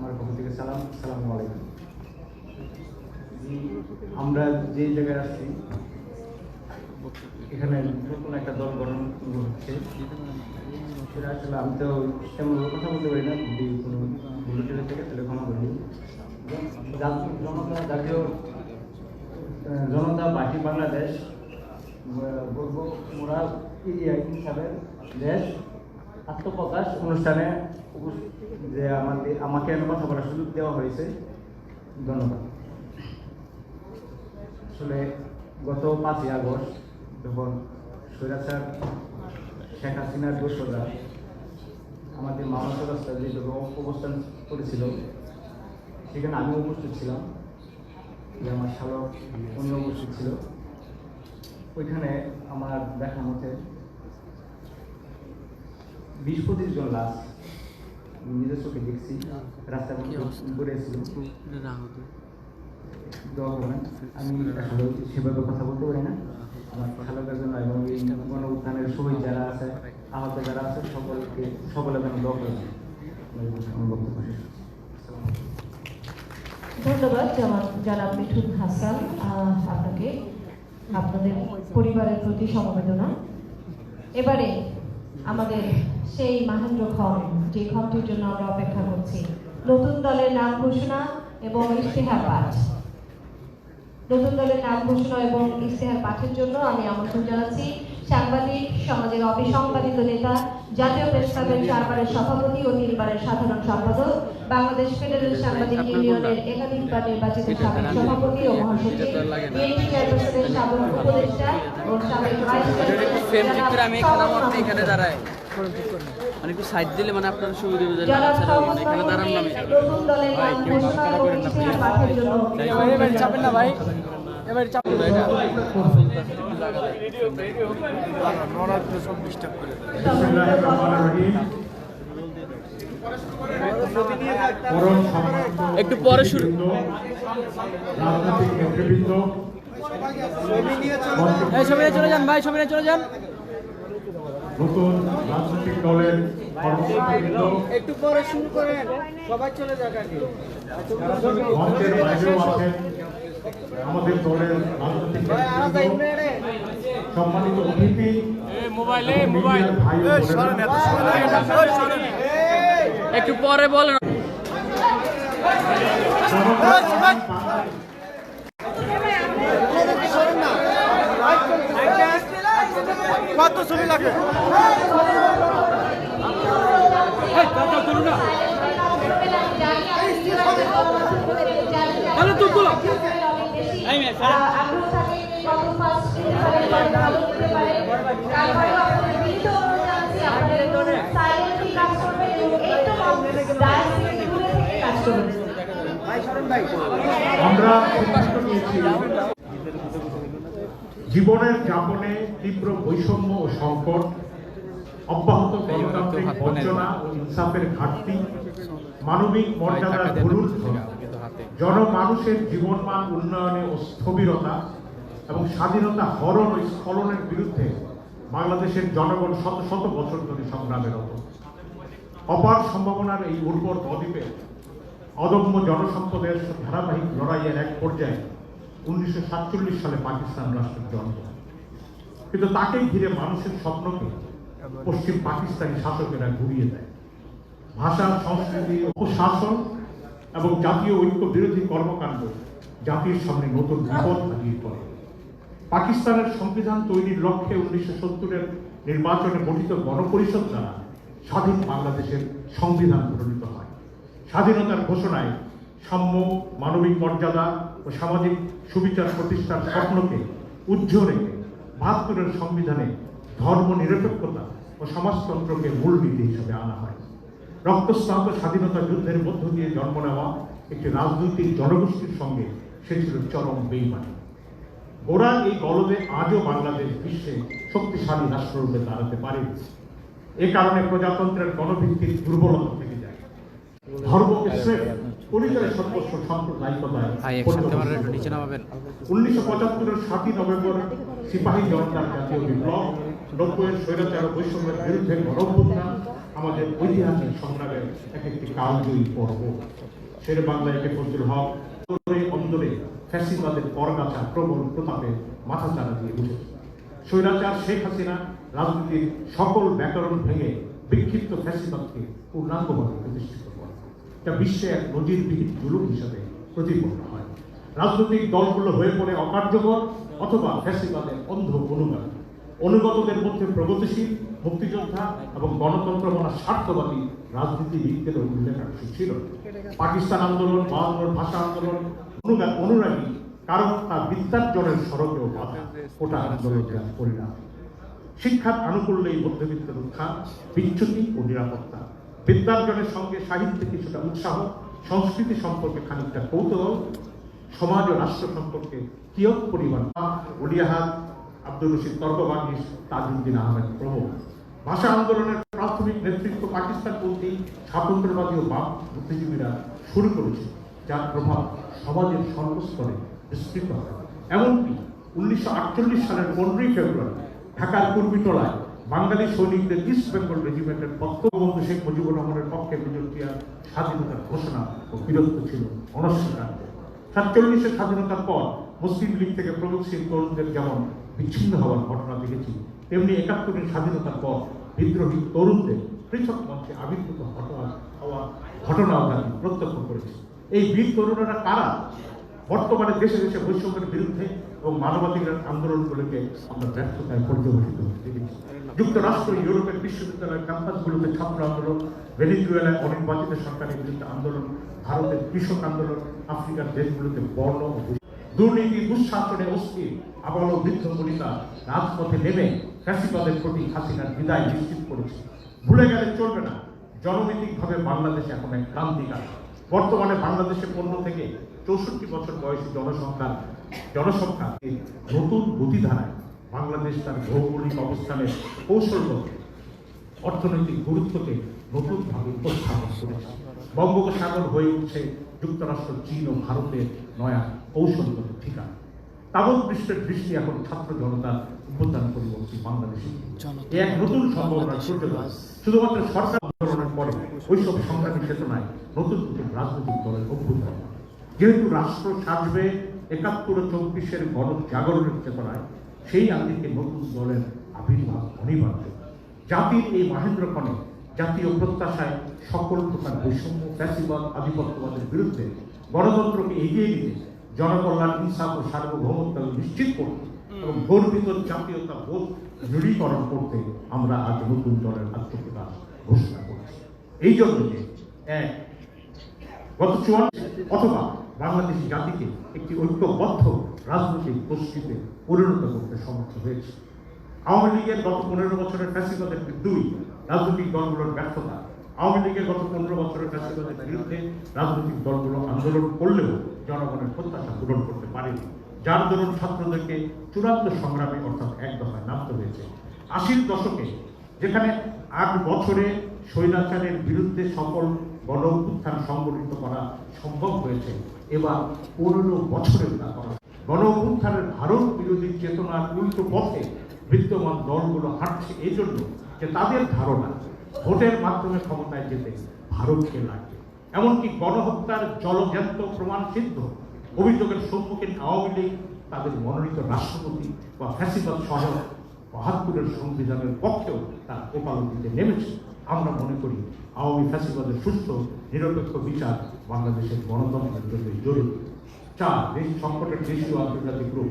আমার পক্ষ থেকে সালাম সালাম আলাইকুম। আমরা যে জায়গায় আসছি, এখানে নতুন একটা দল গঠন হচ্ছে। সেটা আসলে আমি তো তেমন কথা বলতে পারি না, যদি কোনো ভুল টেলে থেকে তাহলে ক্ষমা করি জনতা জাতীয় জনতা পার্টি বাংলাদেশ বলব মোরা হিসাবের দেশ আত্মপ্রকাশ অনুষ্ঠানে যে আমাদের আমাকে কথা বলার সুযোগ দেওয়া হয়েছে। ধন্যবাদ। আসলে গত পাঁচই আগস্ট যখন স্বৈরাচার শেখ হাসিনার দোষরা আমাদের মানব রাস্তায় যেভাবে অবস্থান করেছিল, সেখানে আমি উপস্থিত ছিলাম। যে আমার শালক অন্য উপস্থিত ছিল। ওইখানে আমার দেখা মতে বিশ পঁচিশ জন লাশ নিজের চোখে দেখছি। রাস্তার মধ্যে ঘুরেছিল দোয়া করবেন। আমি আসলে সেভাবে কথা বলতে পারি না। আমার খালাকার জন্য এবং এই গণ উত্থানের শহীদ যারা আছে আহত যারা আছে সকলকে সকলের জন্য দোয়া করবেন আমার বক্তব্য ধন্যবাদ জনাব মিঠুন হাসান। আপনাকে আপনাদের পরিবারের প্রতি সমবেদনা। এবারে আমাদের সেই মাহেন্দ্র খন যে খনটির জন্য আমরা অপেক্ষা করছি। নতুন দলের নাম ঘোষণা এবং ইশতেহার পাঠ। নতুন দলের নাম ঘোষণা এবং ইশতেহার পাঠের জন্য আমি আমন্ত্রণ জানাচ্ছি সাংবাদিক, সমাজের অবিসংবাদিত নেতা জাতীয় প্রেস ক্লাবের চারবারের সভাপতি ও তিনবারের সাধারণ সম্পাদক বাংলাদেশ ফেডারেল সাংবাদিক ইউনিয়নের একাধিকবার নির্বাচিত সাবেক সভাপতি ও মহাসচিব বিএনপি চেয়ারপারসনের সাবেক উপদেষ্টা ও সাবেক ভাইস এখানে আমার চেয়ারম্যান এখানে দাঁড়াই। মানে একটু সাইড দিলে মানে আপনার সুবিধা হবে জনাব না সহমত এখানে দাঁড়ান না আমি। চাপেন না ভাই। এবার একটু পরে শুরু। চলে যান, ভাই ছবিটা চলে যান। নতুন রাজনৈতিক দলের একটু পরে শুরু করেন, সবাই চলে যাক আগে। আমাদের দলের রাজনৈতিক সম্মানিত অতিথি মোবাইলে মোবাইল। একটু পরে বলেন। আমরা জীবনের যাপনে তীব্র বৈষম্য ও সংকট, অব্যাহত গণতান্ত্রিক বঞ্চনা ও ইনসাফের ঘাটতি, মানবিক মর্যাদার ভুলুর্ধ জনমানুষের জীবনমান উন্নয়নে ও স্থবিরতা এবং স্বাধীনতা হরণ ও স্খলনের বিরুদ্ধে বাংলাদেশের জনগণ শত শত বছর ধরে সংগ্রামেরত অপার সম্ভাবনার এই উর্বর বদ্বীপে অদম্য জনসম্পদের ধারাবাহিক লড়াইয়ের এক পর্যায়ে উনিশশো সাতচল্লিশ সালে পাকিস্তান রাষ্ট্রের জন্ম। কিন্তু তাকেই ঘিরে মানুষের স্বপ্নকে পশ্চিম পাকিস্তানি শাসকেরা ঘুরিয়ে দেয়। ভাষা, সংস্কৃতি, অপশাসন এবং জাতীয় ঐক্য বিরোধী কর্মকাণ্ড জাতির সামনে নতুন বিপদ হাজির করে। পাকিস্তানের সংবিধান তৈরির লক্ষ্যে উনিশশো সত্তরের নির্বাচনে গঠিত গণপরিষদ দ্বারা স্বাধীন বাংলাদেশের সংবিধান প্রণীত স্বাধীনতার ঘোষণায় সাম্য, মানবিক মর্যাদা ও সামাজিক সুবিচার প্রতিষ্ঠার স্বপ্নকে উজ্জ্বল রেখে বাহাত্তরের সংবিধানে ধর্ম নিরপেক্ষতা ও সমাজতন্ত্রকে মূলনীতি হিসেবে আনা হয়। রক্তস্নাত স্বাধীনতা যুদ্ধের মধ্য দিয়ে জন্ম নেওয়া একটি রাজনৈতিক জনগোষ্ঠীর সঙ্গে সে ছিল চরম বেইমানি। ওরা এই গলদে আজও বাংলাদেশ বিশ্বে শক্তিশালী রাষ্ট্ররূপে দাঁড়াতে পারে। এ কারণে প্রজাতন্ত্রের গণভিত্তিক দুর্বলতা থেকে ধর্মকে স্রেফ পরিচয় সর্বস্ব সাম্প্রদায়িকতায় উনিশশো পঁচাত্তরের সাতই নভেম্বর সিপাহী জনতার জাতীয় বিপ্লব নব্বইয়ের স্বৈরাচার বৈষম্যের বিরুদ্ধে গণঅভ্যুত্থান আমাদের ঐতিহাসিক সংগ্রামের এক একটি কালজয়ী পর্ব। শেরে বাংলা একে ফজলুল হক অন্তরে অন্তরে ফ্যাসিবাদের পরগাছা প্রবল প্রতাপে মাথা চারা দিয়ে স্বৈরাচার শেখ হাসিনা রাজনীতির সকল ব্যাকরণ ভেঙে বিক্ষিপ্ত ফ্যাসিবাদকে পূর্ণাঙ্গভাবে প্রতিষ্ঠিত। এটা বিশ্বে এক নজিরবিহীন জুলুম হিসাবে প্রতিপন্ন হয়। রাজনৈতিক দলগুলো হয়ে পড়ে অকার্যকর অথবা ফ্যাসিবাদের অন্ধ অনুগামী। অনুগতদের মধ্যে প্রগতিশীল, মুক্তিযোদ্ধা এবং গণতন্ত্র মনা স্বার্থবাদী রাজনীতিবিদদের উল্লেখাংশ ছিল। পাকিস্তান আন্দোলন বাহান্ন ভাষা আন্দোলন অনুরাগী, কারণ তার বিদ্যার্জনের সড়কেও বাধা ওটা আন্দোলনের পরিণাম। শিক্ষার আনুকূল্যেই মধ্যবিত্ত রক্ষা বিচ্যুতি ও নিরাপত্তা। বিদ্যার্জনের সঙ্গে সাহিত্যে কিছুটা উৎসাহ, সংস্কৃতি সম্পর্কে খানিকটা কৌতূহল, সমাজ ও রাষ্ট্র সম্পর্কে কিয়ত পরিমাণ ওলিয়াহাত আব্দুল রশিদ তর্কবাগিস, তাজউদ্দিন আহমেদ প্রমুখ। ভাষা আন্দোলনের প্রাথমিক নেতৃত্ব পাকিস্তান পাকিস্তানপন্থী স্বাতন্ত্র্যবাদী ও বাম বুদ্ধিজীবীরা শুরু করেছে, যার প্রভাব সমাজের সর্বস্তরে বিস্তৃত। হয় এমনকি উনিশশো আটচল্লিশ সালের পনেরোই ফেব্রুয়ারি ঢাকার কুর্মিটোলায় বাঙালি সৈনিকদের ইস্ট বেঙ্গল রেজিমেন্টের বঙ্গবন্ধু শেখ মুজিবুর রহমানের পক্ষে বিজয় স্বাধীনতার ঘোষণা ও বীরত্ব ছিল অনস্বীকার্য। সাতচল্লিশের স্বাধীনতার পর মুসলিম লীগ থেকে প্রগতিশীল তরুণদের যেমন বিচ্ছিন্ন হওয়ার ঘটনা দেখেছি, তেমনি একাত্তরের স্বাধীনতার পর বিদ্রোহী তরুণদের পৃথক মঞ্চে আবির্ভূত ঘটনা হওয়া ঘটনাও তারা প্রত্যক্ষ করেছে। এই বীর তরুণরা কারা? বর্তমানে দেশে দেশে বৈষম্যের বিরুদ্ধে এবং মানবাধিকার আন্দোলনগুলোকে আমরা ব্যর্থতায় দেখেছি। যুক্তরাষ্ট্র, ইউরোপের বিশ্ববিদ্যালয়ের ক্যাম্পাসগুলোতে ছাত্র আন্দোলন, ভেনিজুয়েলায় অনির্বাচিত সরকারের বিরুদ্ধে আন্দোলন, ভারতের কৃষক আন্দোলন, আফ্রিকার দেশগুলোতে বর্ণ দুর্নীতি দুঃশাসনে অস্থির আবল বৃদ্ধ বনিতা রাজপথে নেমে ফ্যাসিবাদের প্রতি হাসিনার বিদায় নিশ্চিত করেছে। ভুলে গেলে চলবে না। জনমিতিকভাবে বাংলাদেশ এখন এক ক্রান্তিকার বর্তমানে বাংলাদেশে পণ্য থেকে চৌষট্টি বছর বয়সী জনসংখ্যা জনসংখ্যা নতুন গতিধারায় বাংলাদেশ তার ভৌগোলিক অবস্থানের কৌশলগত অর্থনৈতিক গুরুত্বকে নতুনভাবে উপস্থাপন করেছে। বঙ্গোপসাগর হয়ে উঠছে যুক্তরাষ্ট্র চীন ও ভারতের নয়া কৌশলগত ঠিকানা। তাবৎ বিশ্বের দৃষ্টি এখন ছাত্র জনতার উপাদান পরিবর্তী বাংলাদেশে। এক নতুন সম্ভাবনার সূর্যোদয়। শুধুমাত্র সরকার আন্দোলনের পরে ওইসব সংগ্রামী চেতনায় নতুন নতুন রাজনৈতিক দলের হয়। যেহেতু রাষ্ট্র সাজবে একাত্তর চব্বিশের গণ জাগরণের চেতনায় সেই আঙ্গিকে নতুন দলের আবির্ভাব অনিবার্য জাতির এই মাহেন্দ্রক্ষণে জাতীয় প্রত্যাশায় সকল প্রকার বৈষম্য, ফ্যাসিবাদ, আধিপত্যবাদের বিরুদ্ধে গণতন্ত্রকে এগিয়ে নিতে জনকল্যাণ ইনসাফ ও সার্বভৌমত্ব নিশ্চিত করতে এবং গর্বিত জাতীয়তা বোধ দৃঢ়ীকরণ করতে আমরা আজ নতুন দলের আত্মপ্রকাশ ঘোষণা করছি। এই জন্য যে এক, গত চুয়ান্ন, অথবা বাংলাদেশি জাতিকে একটি ঐক্যবদ্ধ রাজনৈতিক গোষ্ঠীতে পরিণত করতে সমর্থ হয়েছে। আওয়ামী লীগের গত পনেরো বছরের ফ্যাসিবাদের দুই রাজনৈতিক দলগুলোর ব্যর্থতা, আওয়ামী লীগের গত পনেরো বছরের ফ্যাসিবাদের বিরুদ্ধে রাজনৈতিক দলগুলো আন্দোলন করলেও জনগণের প্রত্যাশা পূরণ করতে পারেনি। যার দরুন ছাত্রদেরকে চূড়ান্ত সংগ্রামে অর্থাৎ এক দফায় নামতে হয়েছে। আশির দশকে যেখানে আট বছরে স্বৈরাচারের বিরুদ্ধে সকল গণ উত্থান সংগঠিত করা সম্ভব হয়েছে এবার পনেরো বছরের তা করা গণ ভারত বিরোধী চেতনার উল্টো পথে বিদ্যমান দলগুলো হাঁটছে এই জন্য যে তাদের ধারণা, ভোটের মাধ্যমে ক্ষমতায় যেতে ভারতকে লাগবে। এমনকি গণহত্যার জলজ্যান্ত প্রমাণ সিদ্ধ অভিযোগের সম্মুখীন আওয়ামী লীগ, তাদের মনোনীত রাষ্ট্রপতি বা ফ্যাসিবাদ সহ বাহাত্তরের সংবিধানের পক্ষেও তার ওকালতিতে নেমেছে। আমরা মনে করি আওয়ামী ফ্যাসিবাদের সুস্থ নিরপেক্ষ বিচার বাংলাদেশের গণতন্ত্রের জন্য জরুরি। চার, দেশ সংকটের দেশীয় আন্তর্জাতিক রূপ।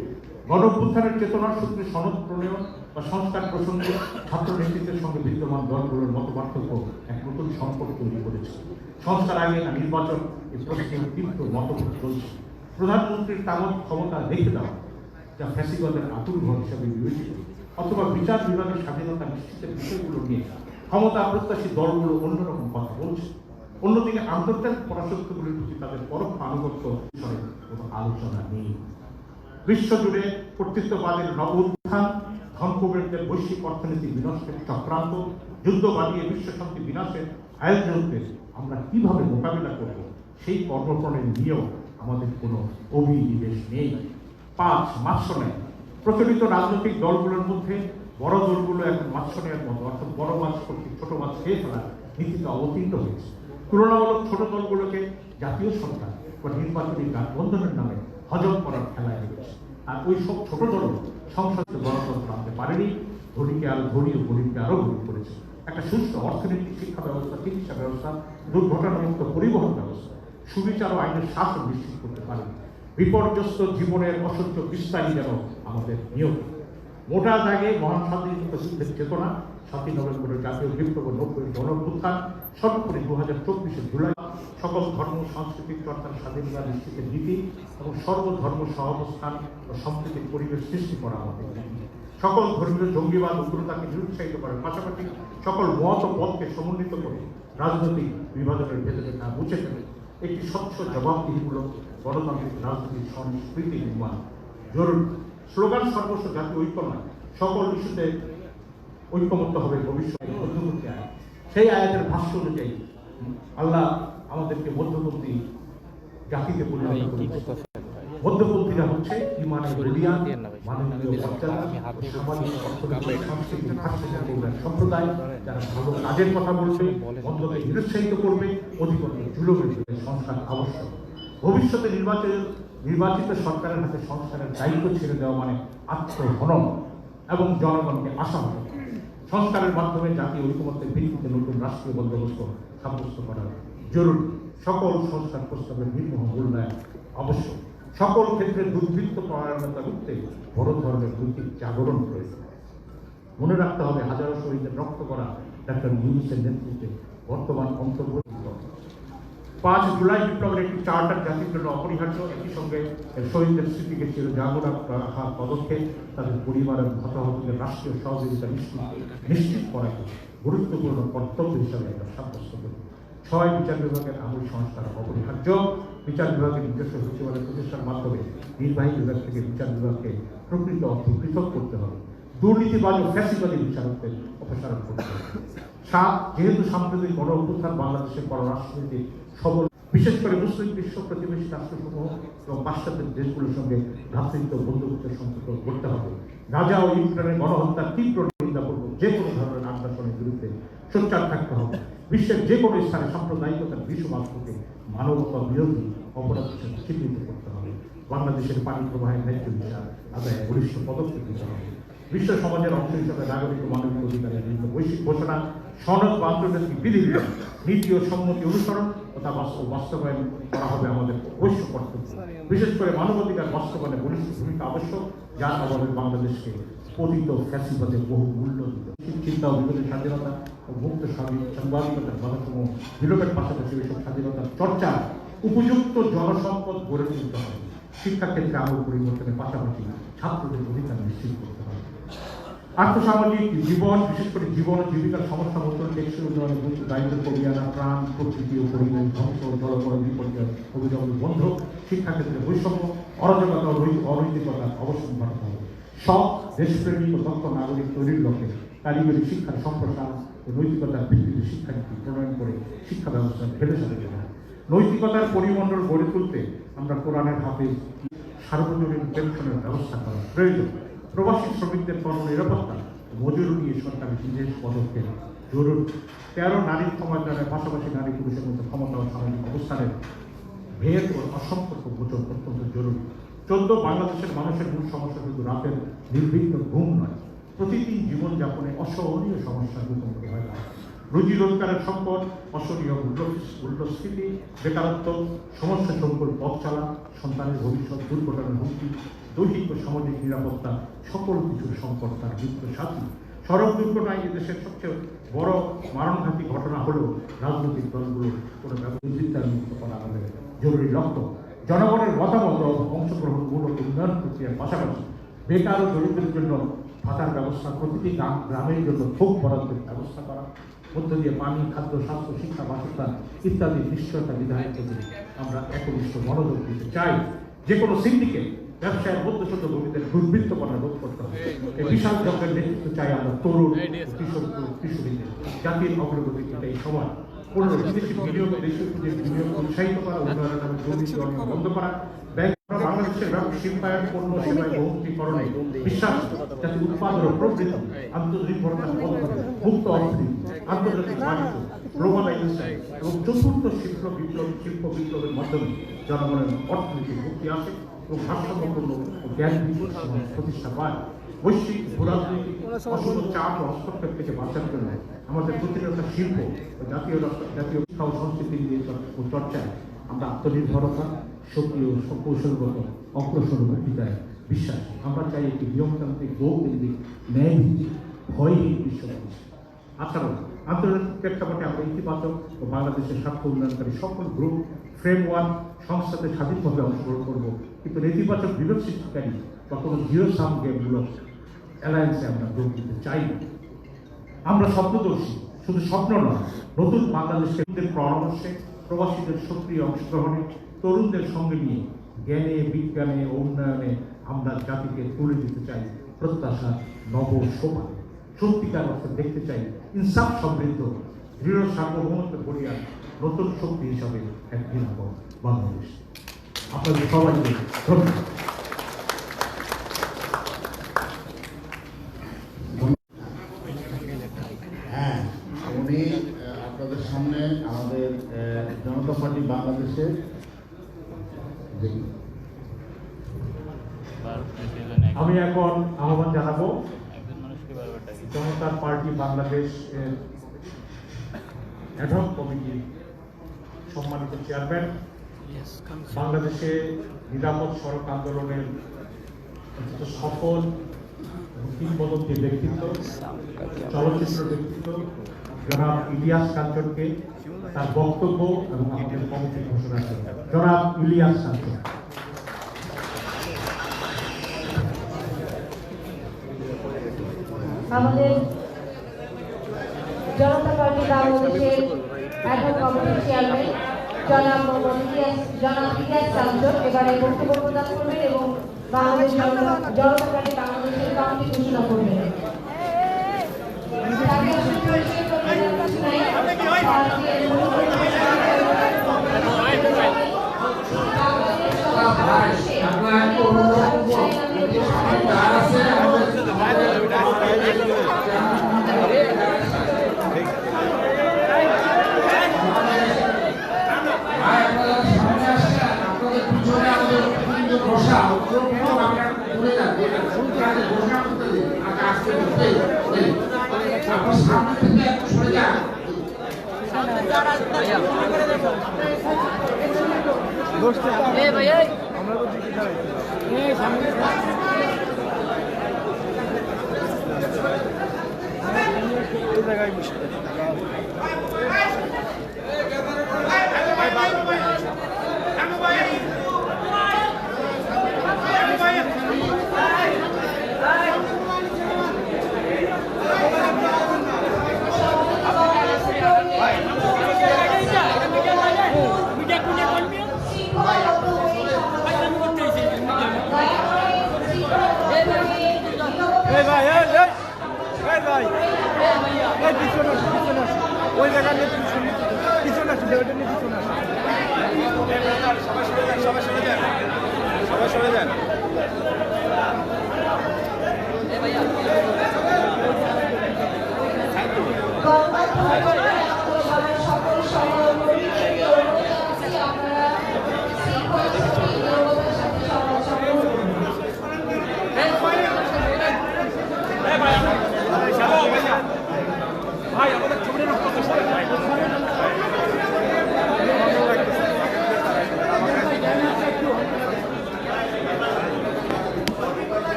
গণভ্যুত্থানের চেতনার সূত্রে সনদ প্রণয়ন বা সংস্কার প্রসঙ্গে ছাত্র নেতৃত্বের সঙ্গে বিদ্যমান দলগুলোর মত পার্থক্য এক নতুন সংকট তৈরি করেছে। সংস্কার আগে না, নির্বাচন এই প্রশ্নের তীব্র মতভেদ চলছে। প্রধানমন্ত্রীর তাগত ক্ষমতা রেখে দেওয়া, যা ফ্যাসিবাদের আতুর্ঘর হিসাবে বিবেচিত, অথবা বিচার বিভাগের স্বাধীনতা নিশ্চিতের বিষয়গুলো নিয়ে ক্ষমতা প্রত্যাশী দলগুলো অন্যরকম কথা বলছে। অন্যদিকে আন্তর্জাতিক পরাশক্তিগুলির প্রতি তাদের পরোক্ষ আনুগত্য বিষয়ে কোনো আলোচনা নেই। বিশ্বজুড়ে কর্তৃত্ববাদের নব উত্থান ধনকুবেরদের বৈশ্বিক অর্থনীতি বিনষ্টের চক্রান্ত যুদ্ধ বাড়িয়ে বিশ্বশান্তি বিনাশের আয়োজনকে আমরা কীভাবে মোকাবিলা করব, সেই কর্মপ্রণের নিয়েও আমাদের কোনো অভিনিবেশ নেই। পাঁচ মাৎসন্যায় প্রচলিত রাজনৈতিক দলগুলোর মধ্যে বড় দলগুলো এখন মাৎসন্যায়ের মতো অর্থাৎ বড় মাছ কর্তৃক ছোট মাছ খেয়ে ফেলার নীতিতে অবতীর্ণ হয়েছে। তুলনামূলক ছোট দলগুলোকে জাতীয় সরকার বা নির্বাচনী গাঠবন্ধনের নামে হজম করার খেলায় লেগেছে আর ওই সব ছোট দল সংসদে গণতন্ত্র আনতে পারেনি, ধনীকে আরও ধনী ও গরিবকে আরও গরিব করেছে। একটা সুস্থ অর্থনৈতিক শিক্ষা ব্যবস্থা, চিকিৎসা ব্যবস্থা, দুর্ঘটনামুক্ত পরিবহন ব্যবস্থা, সুবিচার ও আইনের শাসন নিশ্চিত করতে পারে বিপর্যস্ত জীবনের অসহ্য বিস্তারই যেন আমাদের নিয়ম। মোটা দাগে মহান স্বাধীনতা চেতনা সাতই নভেম্বরের জাতীয় বিপ্লব নব্বই গণভ্যুত্থান সর্বোপরি দু হাজার চব্বিশে জুলাই, সকল ধর্ম, সাংস্কৃতিক চর্চার স্বাধীনতা নিশ্চিতের নীতি এবং সর্বধর্ম সহাবস্থান ও সম্প্রীতির পরিবেশ সৃষ্টি করা নীতি। সকল ধর্মীয় জঙ্গিবাদ উগ্রতাকে নিরুৎসাহিত করার পাশাপাশি সকল মত পথকে সমন্বিত করে রাজনৈতিক বিভাজনের ভেতরে তা মুছে ফেলে একটি স্বচ্ছ, জবাবদিহিমূলক গণতান্ত্রিক রাজনৈতিক সংস্কৃতি নির্মাণ জরুরি স্লোগান সর্বস্ব জাতীয় ঐক্য নয়, সকল ইস্যুতে ঐক্যমত্য হবে ভবিষ্যতে। আয়াত সেই আয়াতের ভাষ্য অনুযায়ী আল্লাহ আমাদেরকে মধ্যবর্তী জাতিতে পরিণত করেছে মধ্যপন্থীরা হচ্ছে ইমানের বলিয়ান সামাজিক সম্প্রদায় যারা ভালো কাজের কথা বলবে মন্দকে নিরুৎসাহিত করবে অধিকতর জুলুমের সংস্কার আবশ্যক। ভবিষ্যতে নির্বাচন নির্বাচিত সরকারের হাতে সংস্কারের দায়িত্ব ছেড়ে দেওয়া মানে আত্মহনন এবং জনগণকে আশাহত সংস্কারের মাধ্যমে জাতীয় ঐক্যমত্যের ভিত্তিতে নতুন রাষ্ট্রীয় বন্দোবস্ত সাব্যস্ত করা জরুরি সকল সংস্কার প্রস্তাবের নির্মহ মূল্যায়ন আবশ্যক সকল ক্ষেত্রে দুর্বৃত্ত পরায়ণতা করতে বড় ধরনের নৈতিক জাগরণ প্রয়োজন মনে রাখতে হবে, হাজারো শহীদের রক্ত করা ডাক্তার ইউনুসের নেতৃত্বে বর্তমান সরকার। পাঁচ জুলাই বিপ্লবের একটি চার্টার জাতির জন্য অপরিহার্য, একই সঙ্গে শহীদদের স্মৃতিকে চির জাগরণ রাখা পদক্ষেপ তাদের পরিবারের হতাহতদের রাষ্ট্রীয় সহযোগিতা নিশ্চিত নিশ্চিত করাকে গুরুত্বপূর্ণ কর্তব্য হিসাবে আমরা সাব্যস্ত করি। ছয় বিচার বিভাগের আমূল সংস্কার অপরিহার্য। বিচার বিভাগের নিজস্ব সচিবালয় প্রতিষ্ঠার মাধ্যমে নির্বাহী বিভাগ থেকে বিচার বিভাগকে প্রকৃত অর্থে পৃথক করতে হবে। দুর্নীতিবাজ ও ফ্যাসিবাদী বিচারকদের অপসারণ করতে হবে। সাত, যেহেতু সাম্প্রতিক গণ অভ্যুত্থান বাংলাদেশের পররাষ্ট্রনীতি সবল বিশেষ করে মুসলিম বিশ্ব প্রতিবেশী রাষ্ট্রসমূহ এবং পাশ্চাত্যের দেশগুলোর সঙ্গে ভ্রাতৃত্ব বন্ধুত্বের সম্পর্ক করতে হবে। গাজা ও ইউক্রেনের গণহত্যার তীব্র নিন্দা করব, যে কোনো ধরনের আগ্রাসনের বিরুদ্ধে সোচ্চার থাকতে হবে। বিশ্বের যে কোনো স্থানে সাম্প্রদায়িকতার বিশ্ববাস্তকে মানবতা বিরোধী অপরাধ হিসেবে চিহ্নিত করতে হবে। বাংলাদেশের পানি প্রবাহের ন্যায্য বিচার আদায়ে বলিষ্ঠ পদক্ষেপ নিতে হবে। বিশ্ব সমাজের অংশ হিসেবে নাগরিক ও মানবিক অধিকারের বিভিন্ন বৈশ্বিক ঘোষণা, সনদ বা আন্তর্জাতিক বিধি নীতি ও সম্মতি অনুসরণ ও তা বাস্তব বাস্তবায়ন করা হবে আমাদের অবশ্য কর্তব্য। বিশেষ করে মানবাধিকার বাস্তবায়নে বলিষ্ঠ ভূমিকা আবশ্যক, যার অভাবে বাংলাদেশকে পতিত ফ্যাসিবাদের বহু মূল্য দিত চিন্তা ও বিপদের স্বাধীনতা ও মুক্ত সাংবাদিকতার বাধাসমূহ বিলোপের পাশাপাশি এসব স্বাধীনতার চর্চা উপযুক্ত জনসম্পদ গড়ে তুলতে হবে। শিক্ষাক্ষেত্রে আমূল পরিবর্তনের পাশাপাশি ছাত্রদের অধিকার নিশ্চিত করতে আর্থসামাজিক জীবন, বিশেষ করে জীবন জীবিকার সমস্যা মোচন টেকসই উন্নয়নের গুরুত্ব দায়িত্ব কমিয়ে আনা, প্রাণ, প্রকৃতি ও পরিবেশ ধ্বংস জলবায়ু বিপর্যয় অভিযোগ বন্ধ, শিক্ষাক্ষেত্রে বৈষম্য, অরাজকতা অনৈতিকতার অবসান ঘটাতে হবে। সব দেশপ্রেমিক ও দক্ষ নাগরিক তৈরির লক্ষ্যে কারিগরি শিক্ষার সম্প্রসারণ ও নৈতিকতার ভিত্তিতে শিক্ষানীতি প্রণয়ন করে শিক্ষা ব্যবস্থা ঢেলে সাজাতে হবে নৈতিকতার পরিমণ্ডল গড়ে তুলতে আমরা কোরআনের হাতে সার্বজনীন পেনশনের ব্যবস্থা করা প্রয়োজন। প্রবাসী শ্রমিকদের কর্মনিরাপত্তা নিরাপত্তা। মজুরি নিয়ে সরকারি বিশেষ পদক্ষেপ জরুরি তেরো নারীর ক্ষমতায়নের পাশাপাশি নারী পুরুষের মধ্যে ক্ষমতা ও সামাজিক অবস্থানের ভেদ ও অসম্পর্ক গোচর অত্যন্ত জরুরি। চোদ্দ বাংলাদেশের মানুষের মূল সমস্যা শুধু রাতের নির্বিঘ্ন ঘুম নয় প্রতিদিন জীবনযাপনে অসহনীয় সমস্যার মুখোমুখি হয়। রুজি রোজগারের সংকট, অসহনীয় মূল্য- মূল্যস্ফীতি বেকারত্ব, সমস্যা সংকুল পথ চালা, সন্তানের ভবিষ্যৎ দুর্ঘটনার হুমকি দৈহিক ও সামাজিক নিরাপত্তা, সকল কিছুর সংকট তার যুক্ত সাথী। সড়ক দুর্ঘটনায় এই দেশের সবচেয়ে বড় মারণঘাতী ঘটনা হলেও রাজনৈতিক দলগুলোর কোনো ব্যবস্থা মুক্ত করা আমাদের জরুরি লক্ষ্য। জনগণের মতামত অংশগ্রহণমূলক উন্নয়ন প্রক্রিয়ার পাশাপাশি বেকার ও দরিদ্রের জন্য ভাতার ব্যবস্থা, প্রতিটি গ্রাম, গ্রামের জন্য ভোগ বরাদ্দের ব্যবস্থা করা, মধ্য দিয়ে পানি, খাদ্য, স্বাস্থ্য, শিক্ষা, বাসস্থান ইত্যাদি নিশ্চয়তা বিধায়ক আমরা একনিষ্ঠ মনোযোগ দিতে চাই। যে কোনো সিন্ডিকেট ব্যবসায়ের মধ্যস্থ ভূমিদের দুর্বৃত্ত করা রোধ করতে হবে। এই বিশাল যজ্ঞের নেতৃত্ব চাই আমরা তরুণ কিশোর কিশোরীদের জাতির অগ্রগতি এটাই সমান। পনেরো বিদেশি বিনিয়োগ দেশীয় পুঁজির বিনিয়োগ উৎসাহিত করা উন্নয়নের নামে অনিয়ম বন্ধ করা ব্যাংক বাংলাদেশের ব্যাপক শিল্পায়ন পণ্য সেবায় বহুমুখীকরণে বিশ্বাস যাতে উৎপাদন ও প্রবৃদ্ধি আত্মনির্ভরতা পদ্ধতি মুক্ত অর্থনীতি আন্তর্জাতিক বাণিজ্য গ্লোবালাইজেশন এবং চতুর্থ শিল্প বিপ্লব শিল্প বিপ্লবের মাধ্যমে জনগণের অর্থনীতি মুক্তি আসে। এবং ভারসাম্যপূর্ণ জ্ঞান সমাজ প্রতিষ্ঠা পায়। বৈশ্বিক ভূরাজনৈতিক অসম চাপ ও হস্তক্ষেপ থেকে বাঁচার জন্য আমাদের প্রতিরক্ষা শিল্প ও জাতীয় জাতীয় শিক্ষা ও সংস্কৃতি নিয়ে ও চর্চায় আমরা আত্মনির্ভরতা, শক্তি ও কৌশলগত অগ্রসর অধিকার বিশ্বাস, আমরা চাই একটি নিয়মতান্ত্রিক গৌকেন্দ্রিক ন্যায়ভিত্তিক ভয়হীন বিশ্ব ব্যবস্থা। আচরণ আন্তর্জাতিক প্রেক্ষাপটে আমরা ইতিবাচক ও বাংলাদেশের স্বার্থ উন্নয়নকারী সকল গ্রুপ, ফ্রেমওয়ার্ক, সংস্থাতে স্বাধীনভাবে অংশগ্রহণ করব। কিন্তু নেতিবাচক বিরোধ সৃষ্টিকারী বা কোনো জিরো সাম গেমমূলক অ্যালায়েন্সে আমরা যোগ দিতে চাই আমরা স্বপ্নদর্শী, শুধু স্বপ্ন নয়, নতুন বাংলাদেশের পরামর্শে, প্রবাসীদের সক্রিয় অংশগ্রহণে, তরুণদের সঙ্গে নিয়ে জ্ঞানে, বিজ্ঞানে উন্নয়নে আমরা জাতিকে তুলে দিতে চাই প্রত্যাশা নব সোপান সত্যিকার অর্থে দেখতে চাই ইনসাফ সমৃদ্ধ, দৃঢ় সার্বভৌমত্ব করিয়া নতুন শক্তি হিসাবে এক নিরাপদ বাংলাদেশ। আপনাদের সবাইকে ধন্যবাদ হ্যাঁ উনি আপনাদের সামনে আমাদের জনতা পার্টি বাংলাদেশের আমি এখন আহ্বান জানাব জনতা পার্টি বাংলাদেশ এর কমিটির সম্মানিত চেয়ারম্যান বাংলাদেশে নিরাপদ সড়ক আন্দোলনের সফল কিংবদন্তি ব্যক্তিত্ব চলচ্চিত্র ব্যক্তিত্ব জনাব ইলিয়াস কাঞ্চনকে তার বক্তব্য এবং আমাদের কমিটি ঘোষণা করেন। জনাব ইলিয়াস কাঞ্চন। আমাদের জনতা পার্টি বাংলাদেশের অ্যাডহক কমিটির চেয়ারম্যান জনাব জনাব ইলিয়াস কাঞ্চন এবারে বক্তব্য প্রদান করবেন এবং বাংলাদেশ জনতা জনতা পার্টি বাংলাদেশের কমিটি ঘোষণা করবেন তাকে নাই। আজকের মূল এই জায়গায় বসে এই ভাই এই এই এই ভাই এই পিছনে আসো পিছনে আসো ওই জায়গা নিয়ে পিছনে পিছনে আসো। ওইটা নিয়ে পিছনে আসো সবাই সরে যান সবাই সরে যান সবাই সরে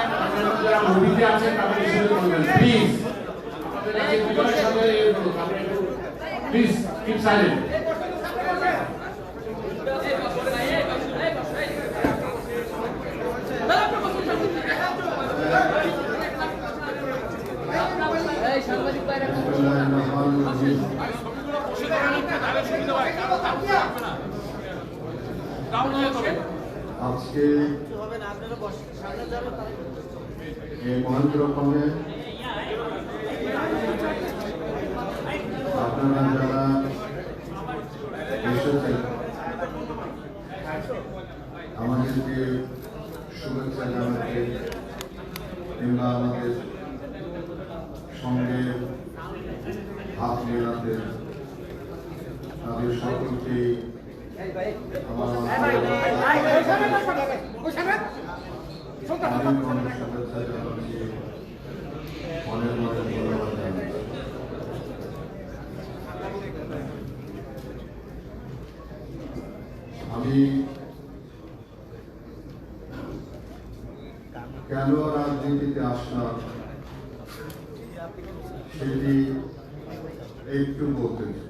আপনারা যারা লবিতে আছেন তাদের হিসেবে করবেন প্লিজ আমাদের কাছে দুজনের সাথে প্লিজ কিপ সাইলেন্ট আজকে এই মহেন্দ্র কমে আপনারা যারা এসেছেন আমাদেরকে শুভেচ্ছা জানাতে কিংবা আমাদের সঙ্গে হাত মেলাতে তাদের সকলকে আমার অনেক আমি কেন রাজনীতিতে আসলাম সেটি একটু বলতে চাই।